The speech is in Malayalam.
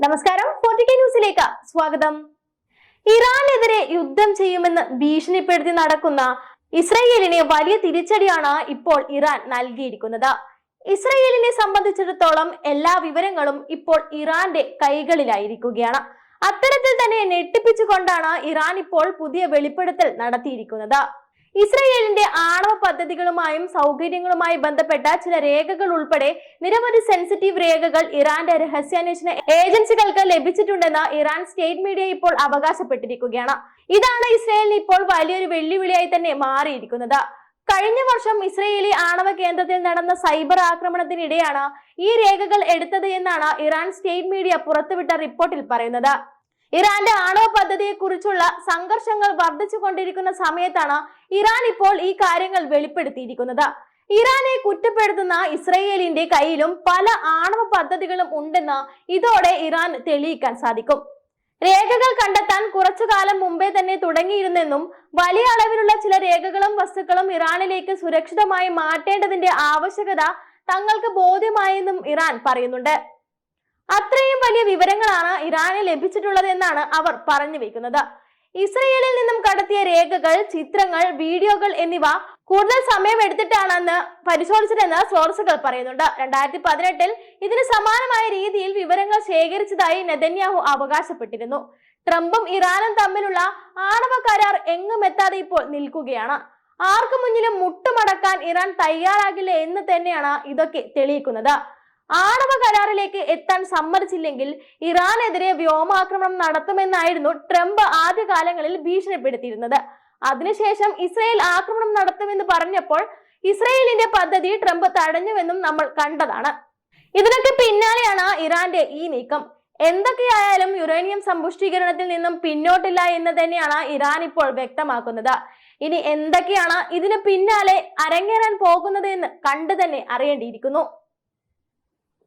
നമസ്കാരം ഫോർട്ടിക്കെ ന്യൂസിലേക്ക് സ്വാഗതം. ഇറാനെതിരെ യുദ്ധം ചെയ്യുമെന്ന് ഭീഷണിപ്പെടുത്തി നടക്കുന്ന ഇസ്രയേലിന് വലിയ തിരിച്ചടിയാണ് ഇപ്പോൾ ഇറാൻ നൽകിയിരിക്കുന്നത്. ഇസ്രയേലിനെ സംബന്ധിച്ചിടത്തോളം എല്ലാ വിവരങ്ങളും ഇപ്പോൾ ഇറാന്റെ കൈകളിലായിരിക്കുകയാണ്. അത്തരത്തിൽ തന്നെ ഞെട്ടിപ്പിച്ചുകൊണ്ടാണ് ഇറാൻ ഇപ്പോൾ പുതിയ വെളിപ്പെടുത്തൽ നടത്തിയിരിക്കുന്നത്. ഇസ്രയേലിന്റെ ആണവ പദ്ധതികളുമായും സൗകര്യങ്ങളുമായി ബന്ധപ്പെട്ട ചില രേഖകൾ ഉൾപ്പെടെ നിരവധി സെൻസിറ്റീവ് രേഖകൾ ഇറാന്റെ രഹസ്യാന്വേഷണ ഏജൻസികൾക്ക് ലഭിച്ചിട്ടുണ്ടെന്ന് ഇറാൻ സ്റ്റേറ്റ് മീഡിയ ഇപ്പോൾ അവകാശപ്പെട്ടിരിക്കുകയാണ്. ഇതാണ് ഇസ്രയേലിന് ഇപ്പോൾ വലിയൊരു വെല്ലുവിളിയായി തന്നെ മാറിയിരിക്കുന്നത്. കഴിഞ്ഞ വർഷം ഇസ്രയേലി ആണവ കേന്ദ്രത്തിൽ നടന്ന സൈബർ ആക്രമണത്തിനിടെയാണ് ഈ രേഖകൾ എടുത്തത് എന്നാണ് ഇറാൻ സ്റ്റേറ്റ് മീഡിയ പുറത്തുവിട്ട റിപ്പോർട്ടിൽ പറയുന്നത്. ഇറാന്റെ ആണവ പദ്ധതിയെ കുറിച്ചുള്ള സംഘർഷങ്ങൾ വർദ്ധിച്ചുകൊണ്ടിരിക്കുന്ന സമയത്താണ് ഇറാൻ ഇപ്പോൾ ഈ കാര്യങ്ങൾ വെളിപ്പെടുത്തിയിരിക്കുന്നത്. ഇറാനെ കുറ്റപ്പെടുത്തുന്ന ഇസ്രയേലിന്റെ കയ്യിലും പല ആണവ പദ്ധതികളും ഉണ്ടെന്ന് ഇതോടെ ഇറാൻ തെളിയിക്കാൻ സാധിക്കും. രേഖകൾ കണ്ടെത്താൻ കുറച്ചു കാലം മുമ്പേ തന്നെ തുടങ്ങിയിരുന്നെന്നും വലിയ അളവിലുള്ള ചില രേഖകളും വസ്തുക്കളും ഇറാനിലേക്ക് സുരക്ഷിതമായി മാറ്റേണ്ടതിന്റെ ആവശ്യകത തങ്ങൾക്ക് ബോധ്യമായെന്നും ഇറാൻ പറയുന്നുണ്ട്. അത്രയും വലിയ വിവരങ്ങളാണ് ഇറാന് ലഭിച്ചിട്ടുള്ളത് എന്നാണ് അവർ പറഞ്ഞു വെക്കുന്നത്. ഇസ്രയേലിൽ നിന്നും കടത്തിയ രേഖകൾ ചിത്രങ്ങൾ വീഡിയോകൾ എന്നിവ കൂടുതൽ സമയം എടുത്തിട്ടാണെന്ന് പരിശോധിച്ചതെന്ന് സ്രോതസ്സുകൾ പറയുന്നുണ്ട്. രണ്ടായിരത്തി പതിനെട്ടിൽ ഇതിന് സമാനമായ രീതിയിൽ വിവരങ്ങൾ ശേഖരിച്ചതായി നെതന്യാഹു അവകാശപ്പെട്ടിരുന്നു. ട്രംപും ഇറാനും തമ്മിലുള്ള ആണവ കരാർ എങ്ങും എത്താതെ ഇപ്പോൾ നിൽക്കുകയാണ്. ആർക്കു മുന്നിലും മുട്ടുമടക്കാൻ ഇറാൻ തയ്യാറാകില്ല എന്ന് തന്നെയാണ് ഇതൊക്കെ തെളിയിക്കുന്നത്. ആണവ കരാറിലേക്ക് എത്താൻ സമ്മതിച്ചില്ലെങ്കിൽ ഇറാനെതിരെ വ്യോമാക്രമണം നടത്തുമെന്നായിരുന്നു ട്രംപ് ആദ്യകാലങ്ങളിൽ ഭീഷണിപ്പെടുത്തിയിരുന്നത്. അതിനുശേഷം ഇസ്രയേൽ ആക്രമണം നടത്തുമെന്ന് പറഞ്ഞപ്പോൾ ഇസ്രയേലിന്റെ പദ്ധതി ട്രംപ് തടഞ്ഞുവെന്നും നമ്മൾ കണ്ടതാണ്. ഇതിനൊക്കെ പിന്നാലെയാണ് ഇറാന്റെ ഈ നീക്കം. എന്തൊക്കെയായാലും യുറേനിയം സമ്പുഷ്ടീകരണത്തിൽ നിന്നും പിന്നോട്ടില്ല എന്ന് തന്നെയാണ് ഇറാൻ ഇപ്പോൾ വ്യക്തമാക്കുന്നത്. ഇനി എന്തൊക്കെയാണ് ഇതിന് പിന്നാലെ അരങ്ങേറാൻ പോകുന്നത് എന്ന് കണ്ടു തന്നെ അറിയേണ്ടിയിരിക്കുന്നു.